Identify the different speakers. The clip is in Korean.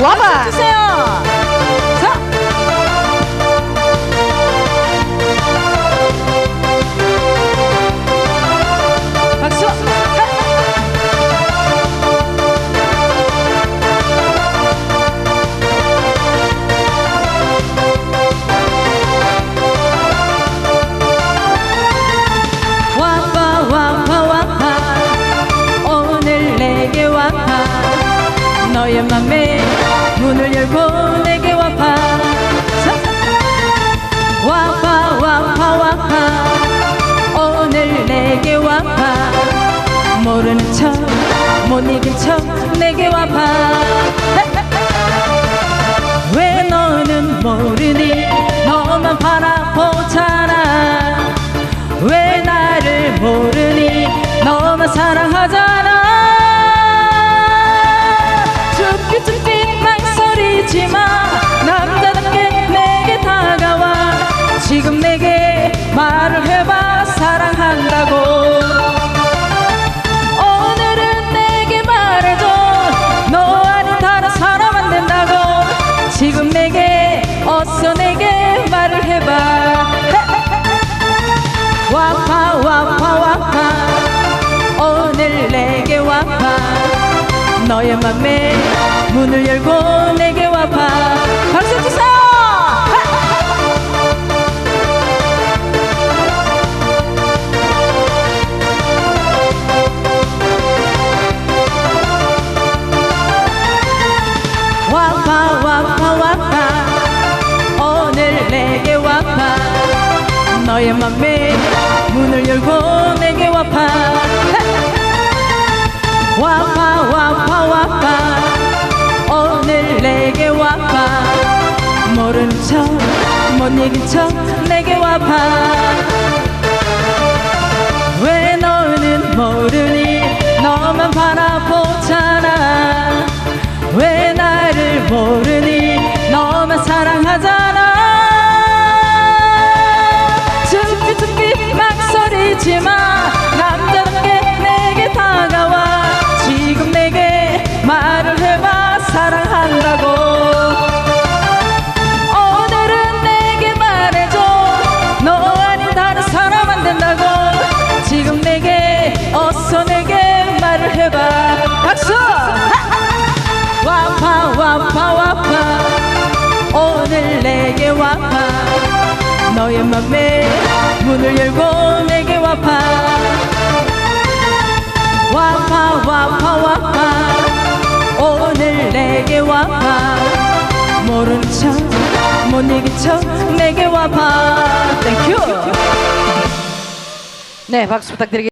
Speaker 1: 와봐.
Speaker 2: 주세요. 너의 맘에 문을 열고 내게 와봐. 자. 와봐 와봐 와봐. 오늘 내게 와봐. 모르는 척 못 이긴 척 내게 와봐 내게 말을 해봐 사랑한다고. 오늘은 내게 말해줘. 너 아닌 다른 사람 안 된다고. 지금 내게 어서 내게 말을 해봐. 와파 와파 와파. 오늘 내게 와파. 너의 맘에 문을 열고 내게 와봐 너의 맘에 문을 열고 내게 와파 와파 와파 와파 오늘 내게 와파 모르는 척못 이긴 척 내게 와파 왜 너는 모르니 너만 바라보잖아. 왜 나를 모르니 너의 맘에 문을 열고 내게 와파 와파 와파 와파 오늘 내게 와봐. 모른 척못 이긴 척 내게 와봐. 땡큐
Speaker 1: 네, 박수 부탁드리겠습니다.